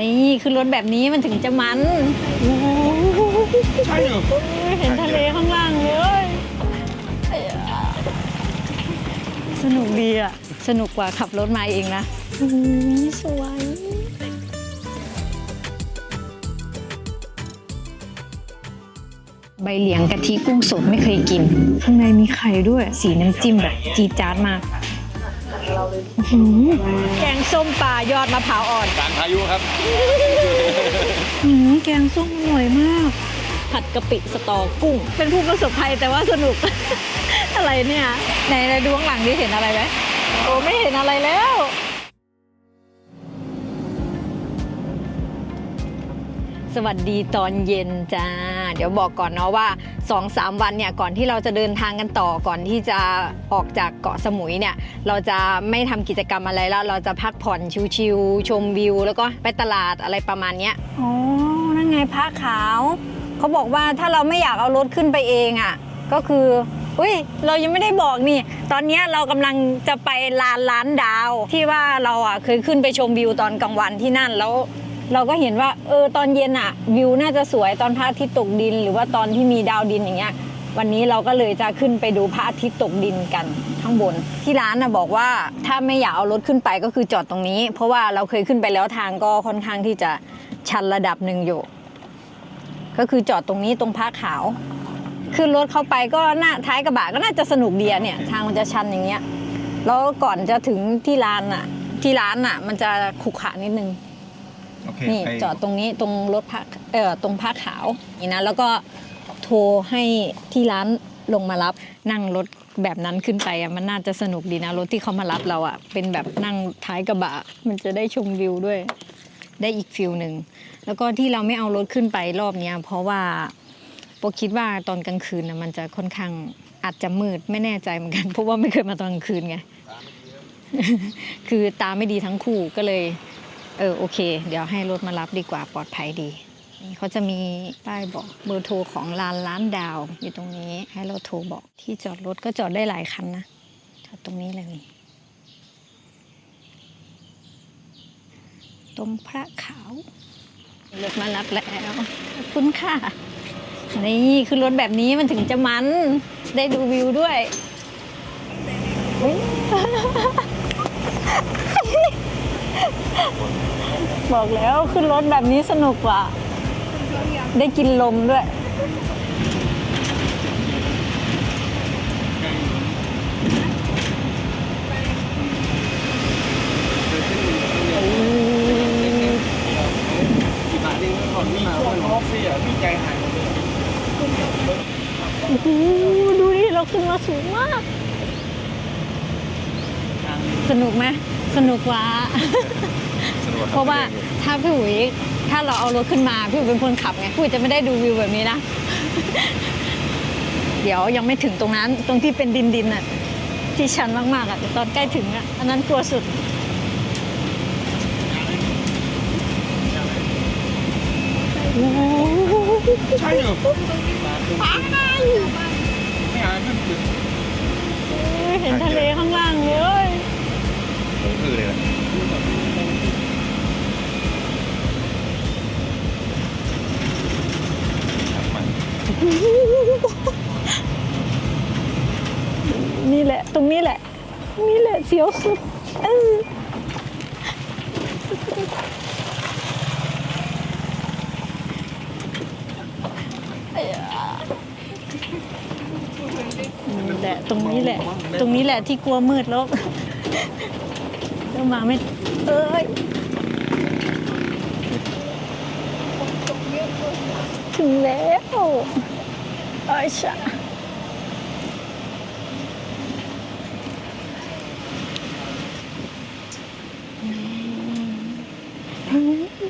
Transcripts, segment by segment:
นี่คือรถแบบนี้มันถึงจะมันโอ้โหใช่เหรอเห็นทะเลข้างล่างเลยสนุกดีอะ สนุกกว่าขับรถมาเองนะโอ้ยสวยใบเหลียงกะทิกุ้งสดไม่เคยกิน ข้างในมีไข่ด้วย สีน้ำจิ้มแบบจีดจ๊าดมากอื้อหือ แกงส้มปลายอดมะพร้าวอ่อนการพายุครับหืมแกงส้มอร่อยมาก ผัดกะปิสตอกุ้ง เป็นผู้ประสบภัยแต่ว่าสนุก อะไรเนี่ยไหนๆดูข้างหลังดิเห็นอะไรไหมโอ้ไม่เห็นอะไรแล้ว สวัสดีตอนเย็นจ้า เดี๋ยวบอกก่อนเนาะว่า 2-3 วันเนี่ยก่อนที่เราจะเดินทางกันต่อก่อนที่จะออกจากเกาะสมุยเนี่ย เราจะไม่ทำกิจกรรมอะไรแล้ว เราจะพักผ่อนชิวๆชมวิว แล้วก็ไปตลาดอะไรประมาณเนี้ยอ๋อนั่นไงพระขาว เขาบอกว่าถ้าเราไม่อยากเอารถขึ้นไปเองอะ่ะ ก็คืออุ้ยเรายังไม่ได้บอกนี่ ตอนนี้เรากำลังจะไปลานล้านดาว ที่ว่าเราอะเคยขึ้นไปชมวิวตอนกลางวันที่นั่นแล้ว เราก็เห็นว่าเออตอนเย็นอะวิวน่าจะสวยตอนพระอาทิตย์ตกดิน หรือว่าตอนที่มีดาวดินอย่างเงี้ยวันนี้เราก็เลยจะขึ้นไปดูพระอาทิตย์ตกดินกันข้างบน ที่ร้านนะบอกว่าถ้าไม่อยากเอารถขึ้นไปก็คือจอดตรงนี้ เพราะว่าเราเคยขึ้นไปแล้วทางก็ค่อนข้างที่จะชันระดับหนึ่งอยู่ ก็คือจอดตรงนี้ตรงผ้าขาว ขึ้นรถเข้าไปก็น่าท้ายกระบะก็น่าจะสนุกดีอะเนี่ยทางมันจะชันอย่างเงี้ยแล้วก่อนจะถึงที่ร้านอะที่ร้านอะมันจะขุขะนิดนึง โอเคนี่ไปจอดตรงนี้ตรงรถพักเอ่อตรงผ้าขาวนี่นะแล้วก็โทรให้ที่ร้านลงมารับนั่งรถแบบนั้นขึ้นไปอะมันน่าจะสนุกดีนะรถที่เขามารับเราอะเป็นแบบนั่งท้ายกระบะ มันจะได้ชมวิวด้วย ได้อีกฟิลหนึ่งแล้วก็ที่เราไม่เอารถขึ้นไปรอบเนี้ยเพราะว่าโปคิดว่าตอนกลางคืนนะมันจะค่อนข้างอาจจะมืดไม่แน่ใจเหมือนกันเพราะว่าไม่เคยมาตอนกลางคืนไง คือตาไม่ดีทั้งคู่ก็เลย เออโอเค เดี๋ยวให้รถมารับดีกว่าปลอดภัยดีเขาจะมีป้ายบอกเบอร์โทรของร้านร้านดาว อยู่ตรงนี้ให้เราโทรบอกที่จอดรถก็จอดได้หลายคันนะจอดตรงนี้เลย ตรงพระขาวรถมารับแล้วขอบคุณค่ะ นี่คือรถแบบนี้มันถึงจะมัน ได้ดูวิวด้วย บอกแล้วขึ้นรถแบบนี้สนุกกว่า ได้กินลมด้วย กี่บาทเองก่อนมีช่วงท็อปฟี่อะพี่ใจหายหมดเลย โอ้โหดูดิเราขึ้นมาสูงมาก สนุกไหมสนุกก ว่าสนุกเพราะว่าถ้าพี่อุ๋ยถ้าเราเอารถขึ้นมาพี่อุ๋ยเป็นคนขับไงพี่อุ๋ยจะไม่ได้ดูวิวแบบนี้นะ เดี๋ยวยังไม่ถึงตรงนั้นตรงที่เป็นดินดินๆอะที่ชันมากๆอะแต่ตอนใกล้ถึงอะอันนั้นกลัวสุดโอ้โหใช่เหรอไม่หาขึ้นตึกเห็นทะเลข้างล่างเลย ผมคือเลยมันนี่แหละ ตรงนี้แหละ นี่แหละเสียวสุดเออนี่แหละตรงนี้แหละ ตรงนี้แหละที่กลัวมืดแล้ว แล้วมาไม่เอ้ยถึงแล้วเอ้ยชะ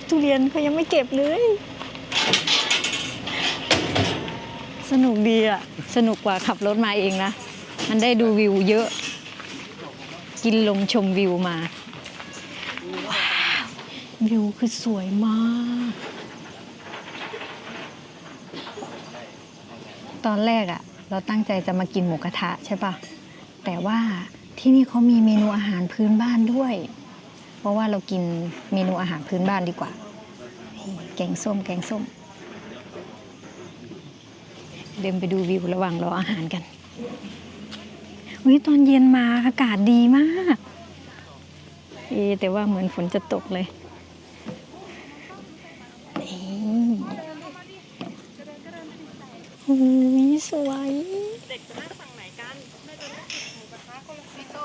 ทุเรียนเขายังไม่เก็บเลย สนุกดีอะสนุกกว่าขับรถมาเองนะ มันได้ดูวิวเยอะ กินลมชมวิวมาว้าววิวคือสวยมาก ตอนแรกอะเราตั้งใจจะมากินหมูกระทะใช่ปะแต่ว่าที่นี่เขามีเมนูอาหารพื้นบ้านด้วย เพราะว่าเรากินเมนูอาหารพื้นบ้านดีกว่า แกงส้ม แกงส้ม เดินไปดูวิวระหว่างรออาหารกัน วิตอนเย็นมาอากาศดีมาก เอแต่ว่าเหมือนฝนจะตกเลยโอ้ยสวย เด็กจะนั่งฝั่งไหนกันแม่จะนั่งกินหมูกระทะคนละซีโต้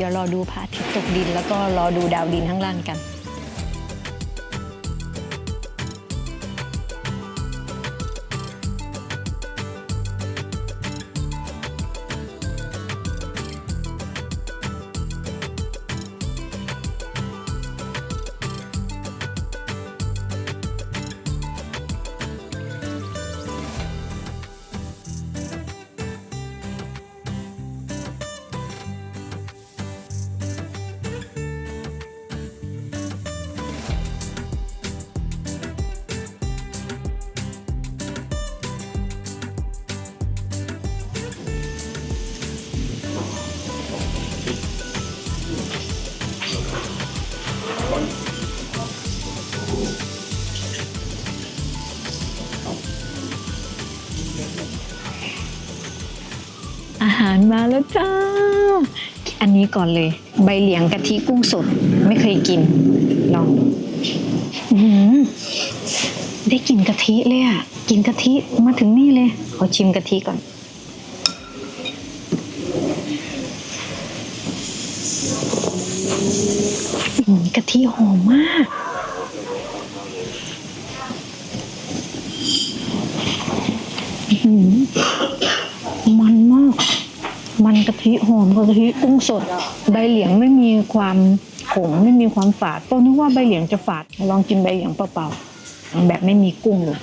เดี๋ยวรอดูพระอาทิตย์ตกดิน แล้วก็รอดูดาวดินข้างล่างกันารมาแล้วจ้า อันนี้ก่อนเลย ใบเหลียงกะทิกุ้งสด ไม่เคยกิน ลองอื้อหือได้กลิ่นกะทิเลยอะกลินกะทิมาถึงนี่เลยขอชิมกะทิก่อนอื้อหือกะทิหอมมาก อื้อหือมันมาก มันกะ ทิหอมกะทิกุ้งสด ใบเหลียงไม่มีความขมไม่มีความฝาดก็นึกว่าใบเหลียงจะฝาด ลองกินใบเหลียงเปล่าๆแบบไม่มีกุ้งเลย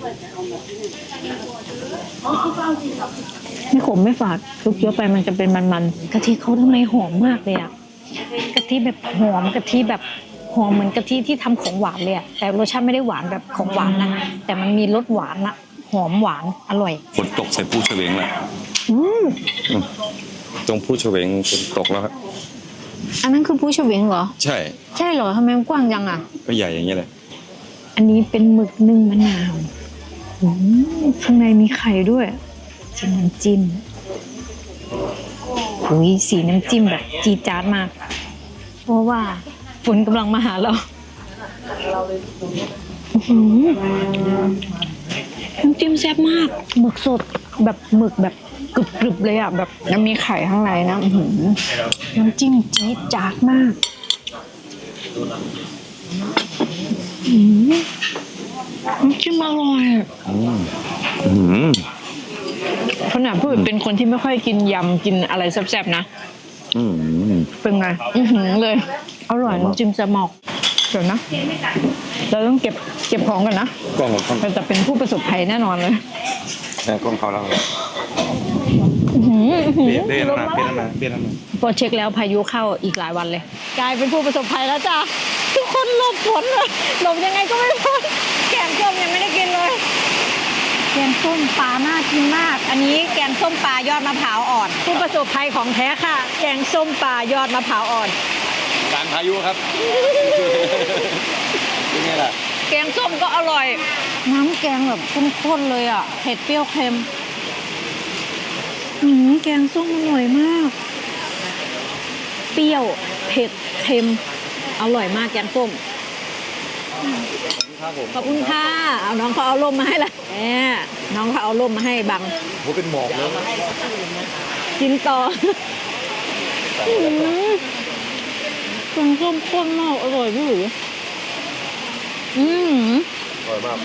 ไม่ขมไม่ฝาดทุกเคี้ยวไปมันจะเป็นมันๆกะทิเขาทำไมหอมมากเลยอะกะทิแบบหอมกะทิแบบหอมเหมือนกะทิที่ทำของหวานเลยอะแต่รสชาติไม่ได้หวานแบบของหวานนะแต่มันมีรสหวานอะหอมหวานอร่อยฝนตกใส่ผู้เฉวงแล้วอืม ตรงผู้เฉวงฝนตกแล้วครับอันนั้นคือผู้เฉวงเหรอ ใช่ ใช่เหรอทำไมมันกว้างจังอะ ก็ใหญ่อย่างนี้เลยอันนี้เป็นหมึกนึ่งมะนาวอืมข้างในมีไข่ด้วยจิ้มน้ำจิ้มอุ้ยสีน้ำจิ้มแบบจีดจ๊าดมาก เพราะว่าฝนกำลังมาหาเราอื้อหือน้ำจิ้มแซ่บมากหมึกสดแบบหมึกแบบ กรึบๆเลยอะแบบแล้วมีไข่ข้างในนะอื้อหือน้ำจิ้มจี๊ดจ๊าดมากอืมน้ำจิ้มอร่อยอืมขนาดพูดเป็นคนที่ไม่ค่อยกินยำกินอะไรแซ่บๆนะอืมเป็นไงอือหือเลย อร่อยน้ำจิ้มแซ่บมากเดี๋ยวนะ เราต้องเก็บเก็บของกันนะกล้องของกล้องเราจะเป็นผู้ประสบภัยแน่นอนเลยแต่กล้องเขาแล้ว อื้อหืออื้อหือเบี้ยนนะเบี้ยนนะเบี้ยนนะพอเช็คแล้วพายุเข้าอีกหลายวันเลย กลายเป็นผู้ประสบภัยแล้วจ้ะทุกคนหลบฝนเลยหลบยังไงก็ไม่พ้นแกงส้มยังไม่ได้กินเลย แกงส้มปลาน่ากินมาก อันนี้แกงส้มปลายอดมะพร้าวอ่อน ผู้ประสบภัยของแท้ค่ะ แกงส้มปลายอดมะพร้าวอ่อนการพายุครับเป็นไงล่ะแกงส้มก็อร่อย น้ำแกงแบบข้นๆเลยอะเผ็ดเปรี้ยวเค็ม หืมแกงส้มอร่อยมาก เปรี้ยว เผ็ด เค็ม อร่อยมากแกงส้ม ครับผมขอบคุณค่ะ เอาน้องเขาเอาร่มมาให้ละแหมน้องเขาเอาร่มมาให้บังผมเป็นหมอกเลยกินต่อหืมแกงส้มข้นมากอร่อยพี่หลุยอืม อร่อยมาก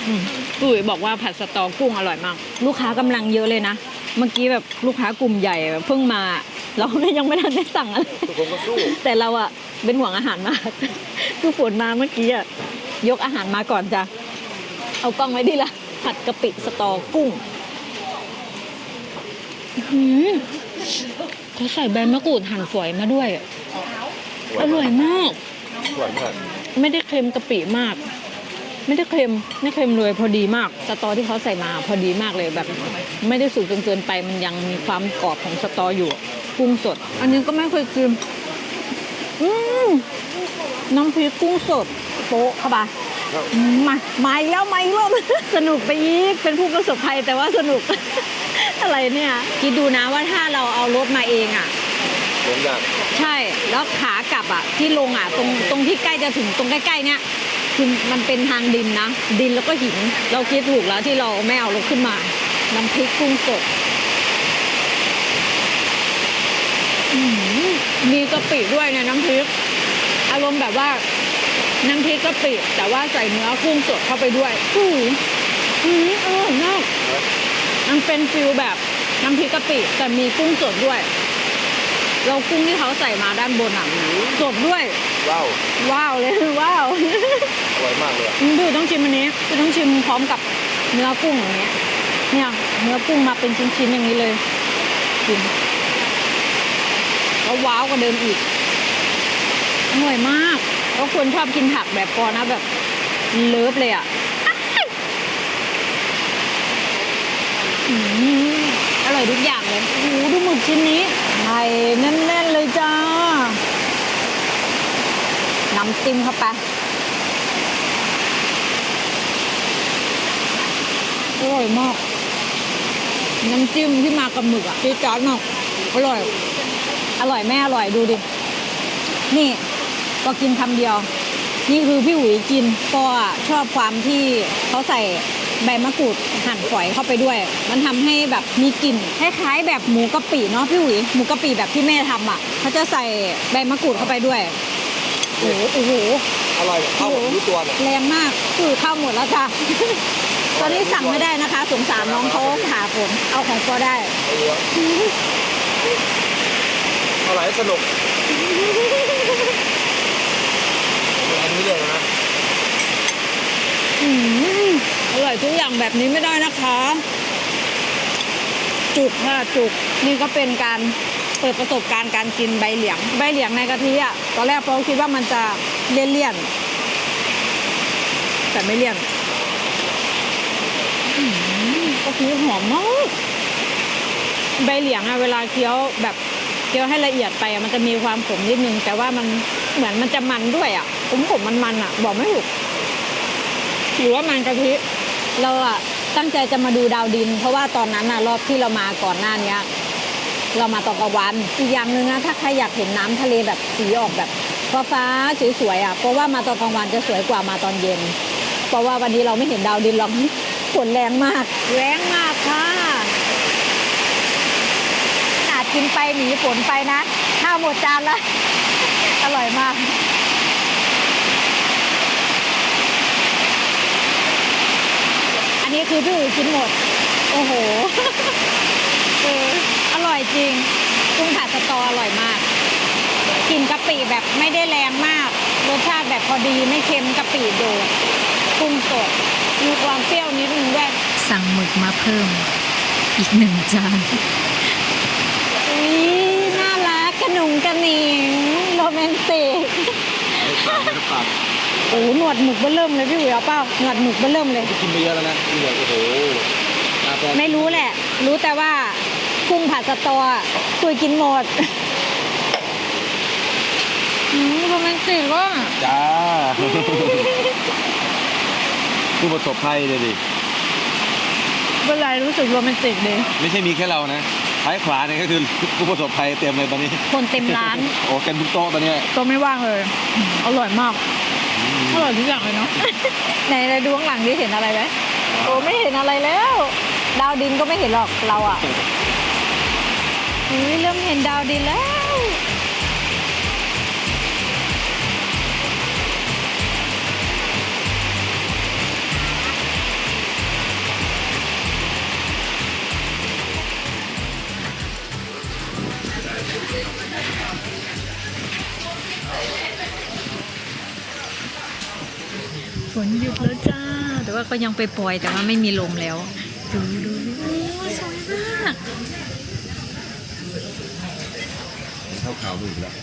พี่หลุยบอกว่าผัดสตอกุ้งอร่อยมาก ลูกค้ากำลังเยอะเลยนะ เมื่อกี้แบบลูกค้ากลุ่มใหญ่เพิ่งมา เราก็ยังไม่ทันได้สั่งอะไร ทุกคนก็สู้ แต่เราอะเป็นห่วงอาหารมาก คือฝนมาเมื่อกี้อะยกอาหารมาก่อนจ้ะ เอากล้องไว้ดีละผัดกะปิสตอกุ้งอื้อหือเขาใส่ใบมะกรูดหั่นฝอยมาด้วย อร่อยมาก อร่อยมาก ไม่ได้เค็มกะปิมาก ไม่ได้เค็มไม่เค็มเลยพอดีมากสตอที่เขาใส่มาพอดีมากเลยแบบ ไม่ได้สุกจนเกินไปมันยังมีความกรอบของสตออยู่กุ้งสด อันนี้ก็ไม่เคยกินอืมน้ำพริกกุ้งสดโป๊ะเข้าไปครับมามาอีกแล้วมาอีกรอบสนุกไปอีกเป็นผู้ประสบภัยแต่ว่าสนุก อะไรเนี่ยคิดดูนะว่าถ้าเราเอารถมาเองอะลงยากใช่แล้วขากลับอะที่ลงอะตรงตรงที่ใกล้จะถึงตรงใกล้ๆเนี้ย คือมันเป็นทางดินนะ ดินแล้วก็หิน เราคิดถูกแล้วที่เราไม่เอารถขึ้นมา น้ำพริกกุ้งสดมีกะปิด้วยในน้ำพริก อารมณ์แบบว่า น้ำพริกกะปิ แต่ว่าใส่เนื้อกุ้งสดเข้าไปด้วยอื้อหืออื้อหืออร่อยมากมันเป็นฟิลแบบน้ำพริกกะปิแต่มีกุ้งสดด้วย เรากุ้งที่เขาใส่มาด้านบนอะสดด้วย ว้าวว้าวเลยว้าวอร่อยมากเลยอะดูต้องชิมอันนี้คือต้องชิมพร้อมกับเนื้อกุ้งอย่างเงี้ยเนี่ยเนื้อกุ้งมาเป็นชิ้นๆอย่างนี้เลยชิมแล้วว้าวกว่าเดิมอีกอร่อยมากแล้วคนชอบกินผักแบบปอนะแบบเลิฟเลยอะอืมอร่อยทุกอย่างเลยโอ้โหดูหมึกชิ้นนี้ไข่แน่นๆเลยจ้า น้ำจิ้มเข้าไปอร่อยมากน้ำจิ้มที่มากับหมึกอะจี๊ดจ๊าดมากอร่อย อร่อยแม่อร่อยดูดิ นี่ก็กินคำเดียว นี่คือพี่อุ๋ยกินก็ชอบความที่เขาใส่ใบมะกรูดหั่นฝอยเข้าไปด้วย มันทำให้แบบมีกลิ่นคล้ายๆแบบหมูกะปิเนาะพี่อุ๋ยหมูกะปิแบบที่แม่ทำอะเขาจะใส่ใบมะกรูดเข้าไปด้วย โอ้โหโอ้โหอร่อยเข้ากับรู้ตัวเนี่ยแรงมากคือเข้าหมดแล้วจ้ะตอนนี้สั่งไม่ได้นะคะสงสารน้องเขาผ่าฝนเอาของก็ได้เอาเหลืออร่อยสนุกอันนี้เลยนะอืมอร่อยทุกอย่างแบบนี้ไม่ได้นะคะ จุกค่ะจุกนี่ก็เป็นการ เปิดประสบการณ์การกินใบเหลียง ใบเหลียงในกะทิอะตอนแรกเราคิดว่ามันจะเลี่ยนๆแต่ไม่เลี่ยนอืมกะทิหอมมากใบเหลียงอะเวลาเคี้ยวแบบเคี้ยวให้ละเอียดไปอะมันจะมีความขมนิดนึง แต่ว่ามันเหมือนมันจะมันด้วยอะผมขมมันมันๆอะบอกไม่ถูกหรือว่ามันกะทิเราอะตั้งใจจะมาดูดาวดิน เพราะว่าตอนนั้นอะรอบที่เรามาก่อนหน้านี้ เรามาตอนกลางวันอีกอย่างหนึ่งนะถ้าใครอยากเห็นน้ำทะเลแบบสีออกแบบฟ้าสวยๆอะเพราะว่ามาตอนกลางวันจะสวยกว่ามาตอนเย็น เพราะว่าวันนี้เราไม่เห็นดาวดินหรอกฝนแรงมาก แรงมากค่ะขนาดกินไปหนีฝนไปนะข้าวหมดจานละอร่อยมากอันนี้คือพี่อุ๋ยกินหมด โอ้โห อร่อยจริง กุ้งผัดสตออร่อยมากกลิ่นกะปิแบบไม่ได้แรงมาก รสชาติแบบพอดีไม่เค็มกะปิโดดกุ้งสดมีความเปรี้ยวนิดนึงด้วยสั่งหมึกมาเพิ่ม อีกหนึ่งจานอุ้ยน่ารักกระหนุงกระหนิงโรแมนติกไม่ปากไม่ปากโอ้โหหนวดหมึกเบื้อเริ่มเลยพี่อุ๋ยเอาเปล่าหนวดหมึกเบื้อเริ่มเลยกินไปเยอะแล้วนะกินแบบโอ้โหตาแปลกไม่รู้แหละ รู้แต่ว่า กุ้งผัดสตอคุยกินหมดอืมโรแมนติกว่ะจ้า ผู้ประสบภัยเลยดิ เป็นไรรู้สึกโรแมนติกดีไม่ใช่มีแค่เรานะท้ายขวาเนี่ยก็คือผู้ประสบภัยเต็มเลยตอนนี้ คนเต็มร้านโอ้กันทุกโต๊ะตอนเนี้ยก็ไม่ว่างเลยอร่อยมากอร่อยทุกอย่างเลยเนาะ ไหนไหนดูข้างหลังดิเห็นอะไรไหมโอ้ไม่เห็นอะไรแล้ว ดาวดินก็ไม่เห็นหรอกเราอะ อุ้ยเริ่มเห็นดาวดินแล้ว ฝนหยุดแล้วจ้า แต่ว่าก็ยังไปปล่อยแต่ว่าไม่มีลมแล้ว ดูดูดูโอ้สวยมาก เข้าข่าวดูอีกแล้วน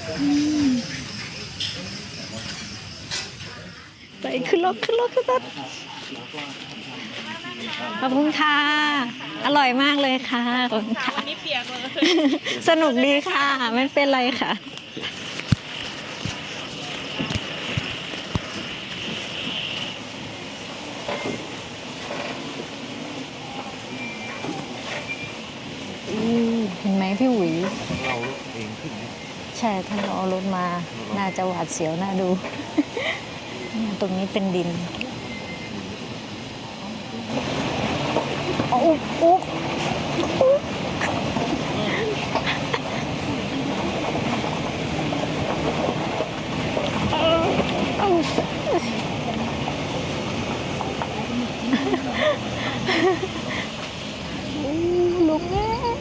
ไปขึ้นรถขึ้นรถขึ้นรถขอบคุณค่ะ อร่อยมากเลยค่ะขอบคุณค่ะวันนี้เปียกเลยสนุกดีค่ะ ไม่เป็นไรค่ะอืมเห็นไหมพี่หวีเราเองขึ้น ใช่ถ้าเราเอารถมา น่าจะหวาดเสียวน่าดูเนี่ยตรงนี้เป็นดินอุ๊บอุ๊บอุ๊บลงแล้ว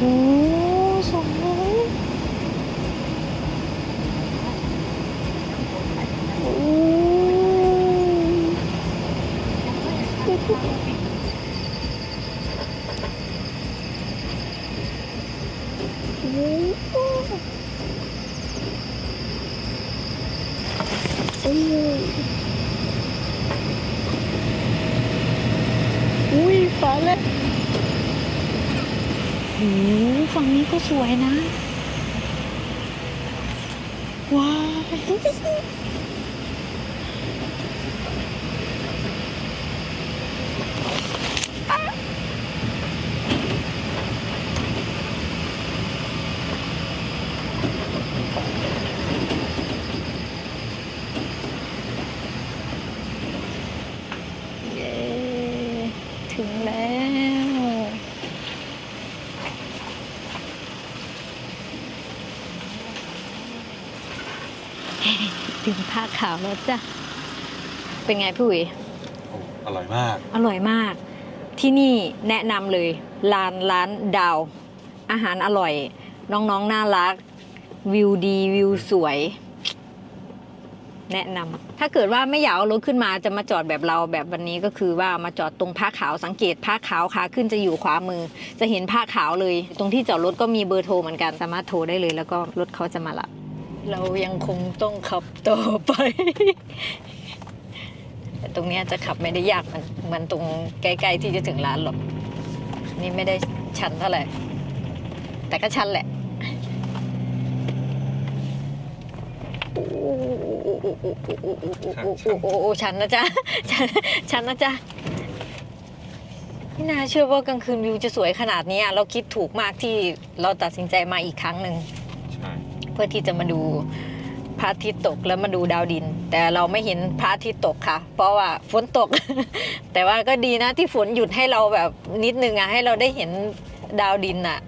โอ้สวยโอ้โอ้ อ้อุ้ยฟ้าแล้วโอ้โหฝั่งนี้ก็สวยนะ ว้าวเย้ถึ งแล้ว ถึงผ้าขาวแล้วจ้ะ เป็นไงพี่อุ๋ยโอ้อร่อยมาก อร่อยมาก ที่นี่แนะนำเลยร้านร้านดาว อาหารอร่อย น้องๆ น่ารัก วิวดีวิวสวย แนะนำถ้าเกิดว่าไม่อยากเอารถขึ้นมาจะมาจอดแบบเราแบบวันนี้ก็คือว่ามาจอดตรงผ้าขาวสังเกตผ้าขาวขาขึ้นจะอยู่ขวามือ จะเห็นผ้าขาวเลย ตรงที่จอดรถก็มีเบอร์โทรเหมือนกันสามารถโทรได้เลย แล้วก็รถเขาจะมารับเรายังคงต้องขับต่อไป แต่ตรงนี้จะขับไม่ได้ยากมือนเหมือนตรงใกล้ๆที่จะถึงร้านหรอกนี่ไม่ได้ชันเท่าไหร่แต่ก็ชันแหละ โอ้โหชันนะจ๊ะชันชันนะจ๊ะไม่น่าเชื่อว่ากลางคืนวิวจะสวยขนาดนี้เราคิดถูกมากที่เราตัดสินใจมาอีกครั้งหนึ่งใช่เพื่อที่จะมาดูพระอาทิตย์ตกแล้วมาดูดาวดิน แต่เราไม่เห็นพระอาทิตย์ตกค่ะ เพราะว่าฝนตก แต่ว่าก็ดีนะที่ฝนหยุดให้เราแบบนิดนึงอะให้เราได้เห็นดาวดินอะ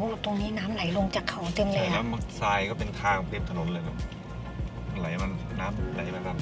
โอ้โหตรงนี้น้ำไหลลงจากเขาเต็มเลใช่ยแล้อะวทรายก็เป็นทางเต็มถนนเลยครับไหลมันน้ำไหลมาแบบ